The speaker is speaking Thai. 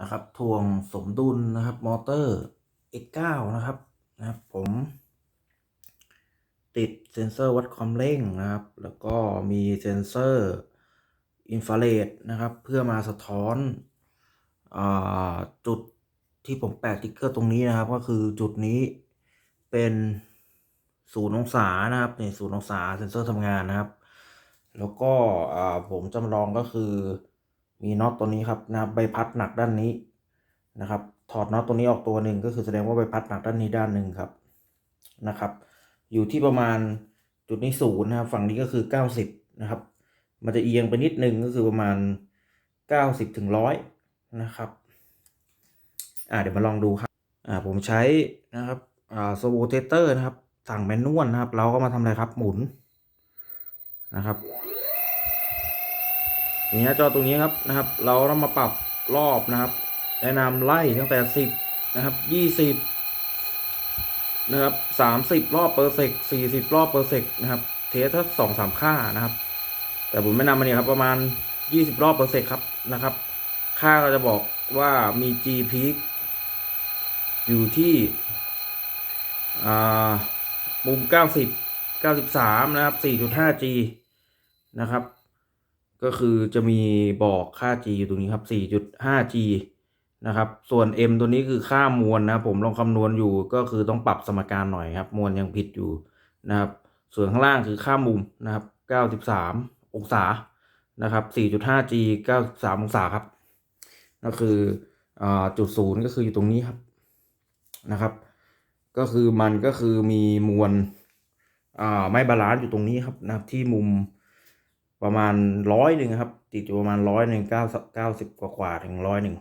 นะครับทวงสมดุลนะครับ มอเตอร์ X9 นะครับนะครับ ผม ติดเซ็นเซอร์วัดความเร่งนะครับ แล้วก็มีเซ็นเซอร์อินฟราเรดนะครับ เพื่อมาสะท้อนอจุดที่ผมแปะติ๊กเกอร์ตรงนี้นะครับ ก็คือจุดนี้เป็นศูนย์องศานะครับในศูนย์องศาเซ็นเซอร์ทำงานนะครับ แล้วก็ผมจำลองก็คือ มีน็อตตัวนี้ครับนะบใบพัดหนักด้านนี้นะครับ ถอดน็อตตัวนี้ออกตัวหนึ่งก็คือแสดงว่าใบพัดหนักด้านนี้ด้านหนึ่งครับนะครับ อยู่ที่ประมาณจุดนี้ศูนย์นะครับ ฝั่งนี้ก็คือเก้าสิบนะครับ มันจะเอียงไปนิดนึงก็คือประมาณเก้าสิบถึงร้อยนะครับอ่าเดี๋ยวมาลองดูครับอ่าผมใช้นะครับอ่าโซโวเทเตอร์นะครับสั่งแมนนวลนะครับ เราก็มาทำอะไรครับหมุนนะครับ นี่หน้จอตรงนี้ครับนะครับ เราต้องมาปรับรอบนะครับ แนะนำไล่ตั้งแต่สิบนะครับยี่สิบนะครับสามสิบรอบเปอร์เซกสี่สิบรอบเปอร์เซกนะครับ เทสถ้าสองสามค่านะครับ แต่ผมไม่นำมาเนี่ยครับประมาณยี่สิบรอบเปอร์เซกครับนะครับ ค่าก็จะบอกว่ามี G p e อยู่ที่อ่ามุม90 93นะครับ 4.5G นะครับ ก็คือจะมีบอกค่า G อยู่ตรงนี้ครับ 4.5G นะครับ ส่วน M ตัวนี้คือค่ามวลนะผมลองคำนวณอยู่ก็คือต้องปรับสมการหน่อยครับ มวลยังผิดอยู่นะครับ ส่วนข้างล่างคือค่ามุมนะครับ 93 องศานะครับ 4.5G 93 องศาครับ ก็คืออาจุดศูนย์ก็คืออยู่ตรงนี้ครับนะครับ ก็คือมันก็คือมีมวลอ่าไม่บาลานซ์อยู่ตรงนี้ครับนะครับที่มุม ประมาณร้อยหนึ่งครับ ติดอยู่ประมาณร้อยหนึ่งเก้าเก้าสิบกว่าถึงร้อยหนึ่ง